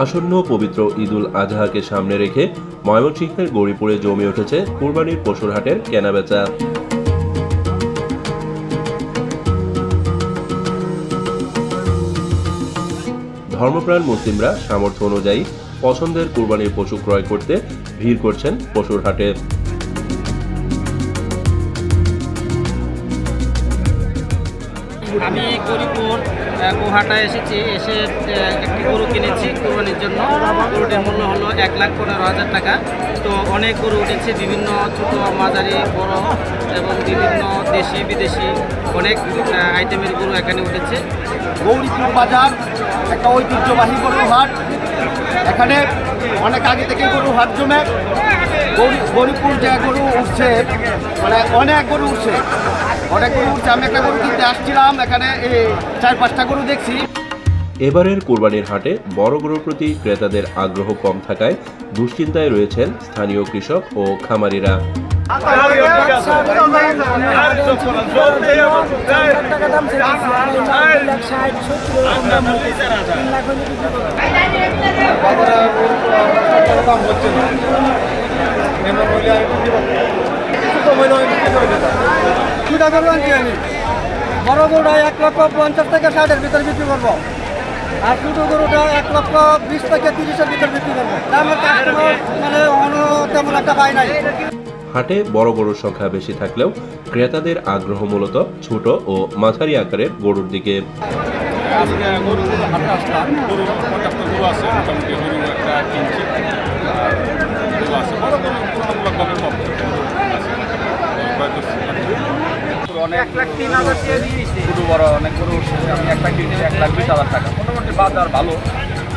আসন্ন পবিত্র ঈদুল আজহাকে সামনে রেখে ময়মনসিংহের গৌরীপুরে জমে উঠেছে কুরবানির পশুর হাটের কেনাবেচা। ধর্মপ্রাণ মুসলিমরা সামর্থ্য অনুযায়ী পছন্দের কুরবানির পশু ক্রয় করতে ভিড় করছেন পশুর হাটে আমি গরিপুর গুহাটায় এসেছি, এসে একটি গরু কিনেছি কোরবানির জন্য। গরুটির মূল্য হলো এক লাখ পনেরো হাজার টাকা। তো অনেক গরু উঠেছে, বিভিন্ন ছোট, মাঝারি, বড় এবং বিভিন্ন দেশি, বিদেশি অনেক আইটেমের গরু এখানে উঠেছে। গৌরীপুর বাজার, একটা ঐতিহ্যবাহী গরুর হাট। এখানে অনেক আগে থেকে গরু হাট জমে। গৌরী গৌরীপুর যে গরু উঠছে মানে অনেক গরু উঠছে। অনেক গরু উঠছে আমি একটা গরু কিনতে আসছিলাম এখানে চার পাঁচটা গরু দেখছি। এবারের কোরবানির হাটে বড় গরুর প্রতি ক্রেতাদের আগ্রহ কম থাকায় দুশ্চিন্তায় রয়েছেন স্থানীয় কৃষক ও খামারিরা। দুটা গরু আনছি আমি বড় গরুটা এক লক্ষ পঞ্চাশ থেকে ষাটের ভিতরে বিক্রি করব। আর ছোটো গরুটা এক লক্ষ বিশ থেকে তিরিশের ভিতরে বিক্রি করব। কাস্টমার মানে অন্য তেমন একটা পাই নাই। হাটে বড় গরুর সংখ্যা বেশি থাকলেও ক্রেতাদের আগ্রহ মূলত ছোট ও মাঝারি আকারের গরুর দিকে। আজকে গরু হাটে আসলাম। গরু পর্যাপ্ত গরু আছে মোটামুটি গরু একটা কিনছি গরু আছে। বড় গরু তুলনামূলকভাবে কম। বড় অনেক গরু উঠছে আমি একটা কিনছি এক লাখ বিশ হাজার টাকা। মোটামুটি বাজার ভালো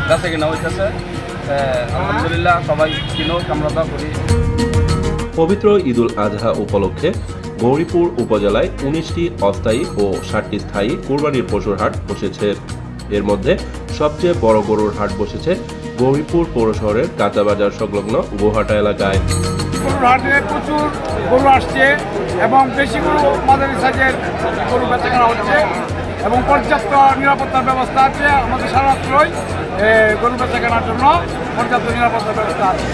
গাছে কিনা হইতেছে। আলহামদুলিল্লাহ সবাই কিনো আমরা দোয়া করি। পবিত্র ঈদুল আজহা উপলক্ষে গৌরীপুর উপজেলায় উনিশটি অস্থায়ী ও ষাটটি স্থায়ী কুরবানির পশুর হাট বসেছে। এর মধ্যে সবচেয়ে বড় গরুর হাট বসেছে গৌরীপুর পৌর শহরের কাঁচাবাজার সংলগ্ন গুহাটা এলাকায়। গরুর হাটে প্রচুর গরু আসছে। এবং বেশি গরু মাঝারি সাইজের গরু বেচা কেনা হচ্ছে এবং পর্যাপ্ত নিরাপত্তার ব্যবস্থা আছে। আমাদের সারাত্রই গরু বেচা কেনার জন্য পর্যাপ্ত নিরাপত্তার ব্যবস্থা আছে।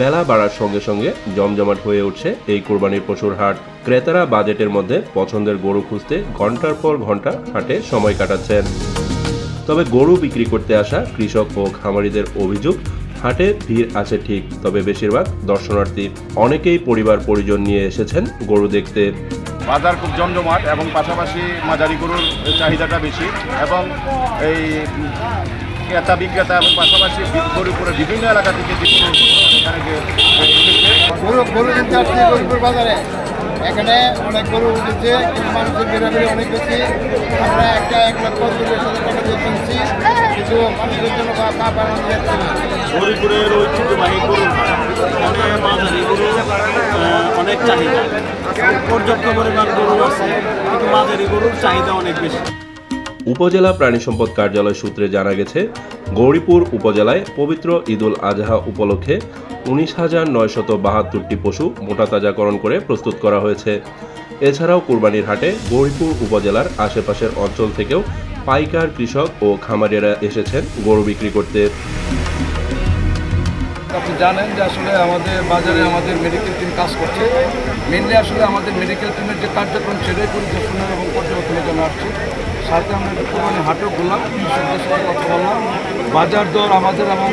বেলা বাড়ার সঙ্গে সঙ্গে জমজমাট হয়ে উঠছে এই কোরবানির পশুর হাট। ক্রেতারা বাজেটের মধ্যে পছন্দের গরু খুঁজতে ঘণ্টার পর ঘণ্টা হাটে সময় কাটাচ্ছেন। তবে গরু বিক্রি করতে আসা কৃষক ও খামারিদের অভিযোগ হাটে ভিড় আছে ঠিক তবে বেশিরভাগ দর্শনার্থী অনেকেই পরিবার পরিজন নিয়ে এসেছেন গরু দেখতে। বাজার খুব জমজমাট এবং পাশাপাশি মাঝারি গরুর চাহিদাটা বেশি এবং এই ক্রেতা বিক্রেতা এবং পাশাপাশি গরুপুরের বিভিন্ন এলাকা থেকে বাজারে। এখানে অনেক গরু উঠেছে মানুষের বেরাবেরি অনেক বেশি। আমরা একটা এক লক্ষ টাকা দিয়ে কিনছি। গরিপুরের ঐতিহ্যবাহী গরু অনেক চাহিদা। পর্যাপ্ত পরিমাণ গরু আছে, কিন্তু মাঝারি গরুর চাহিদা অনেক বেশি। উপজেলা প্রাণী সম্পদ কার্যালয় সূত্রে জানা গেছে, গৌরীপুর উপজেলায় পবিত্র ঈদুল আজহা উপলক্ষে উনিশ হাজার নয়শত বাহাত্তরটি পশু মোটাতাজাকরণ করে প্রস্তুত করা হয়েছে। এছাড়াও কুরবানির হাটে গৌরীপুর উপজেলার আশেপাশের অঞ্চল থেকেও পাইকার কৃষক ও খামারিরা এসেছেন গরু বিক্রি করতে। আপনি জানেন যে আসলে আমাদের বাজারে আমাদের মেডিকেল টিম কাজ করছে। মেনলি আসলে আমাদের মেডিকেল টিমের যে কার্যক্রম সেটাই পরিদর্শনের এবং পর্যবেক্ষণের জন্য আসছে। সাথে আমরা একটু মানে হাটও করলাম কৃষকদের সাথে কথা বললাম বাজার দর আমাদের এবং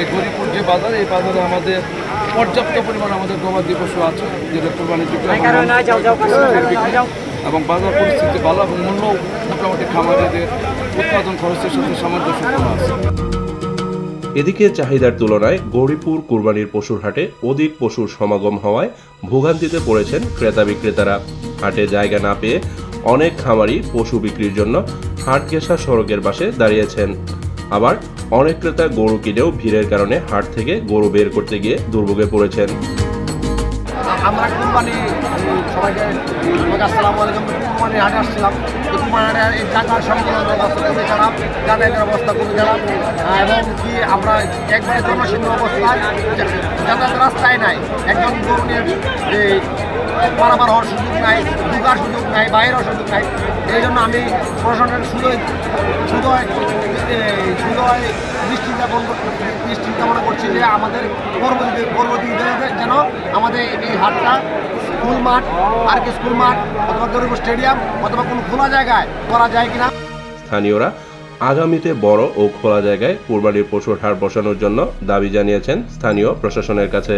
এই গরিপুর যে বাজার এই বাজারে আমাদের পর্যাপ্ত পরিমাণ আমাদের গবাদি পশু আছে। যেটা কোরবানির যোগ্য এবং বাজার পরিস্থিতি ভালো এবং মূল্য মোটামুটি খামারিদের উৎপাদন খরচের সাথে সামঞ্জস্যপূর্ণ আছে। এদিকে চাহিদার তুলনায় গৌরীপুর কুরবানির পশুর হাটে অধিক পশুর সমাগম হওয়ায় ভোগান্তিতে পড়েছেন ক্রেতা বিক্রেতারা। হাটে জায়গা না পেয়ে অনেক খামারি পশু বিক্রির জন্য হাট সড়কের পাশে দাঁড়িয়েছেন। আবার অনেক ক্রেতা গরু কিনেও ভিড়ের কারণে হাট থেকে গরু বের করতে গিয়ে দুর্ভোগে পড়েছেন। আমরা কোম্পানি সবাইকে আসছিলাম আসসালামু আলাইকুম। কোম্পানি হাটে আসছিলাম। এই কোম্পানি হাটে এই টাকার সংকলন ব্যবস্থা খুবই খারাপ, যাতায়াতের অবস্থা খুবই খারাপ। এবং কি আমরা একবারে জনশূন্য অবস্থায় যাতায়াতের যাতায়াত রাস্তায় নাই। একজন গরু নিয়ে পারাপার হওয়ার সুযোগ নাই, ঢুকার সুযোগ নাই, বাইরের সুযোগ নাই। এই জন্য আমি প্রশাসনের শুধু শুধু দৃষ্টি জ্ঞাপন দৃষ্টি করছি যে আমাদের পরবর্তী পরবর্তী দিনে যেন আমাদের এই হাটটা স্কুল মাঠ আর কি স্কুল মাঠ অথবা গরিব স্টেডিয়াম অথবা কোনো খোলা জায়গায় করা যায় কিনা। স্থানীয়রা আগামীতে বড় ও খোলা জায়গায় কোরবানির পশুর হাট বসানোর জন্য দাবি জানিয়েছেন স্থানীয় প্রশাসনের কাছে।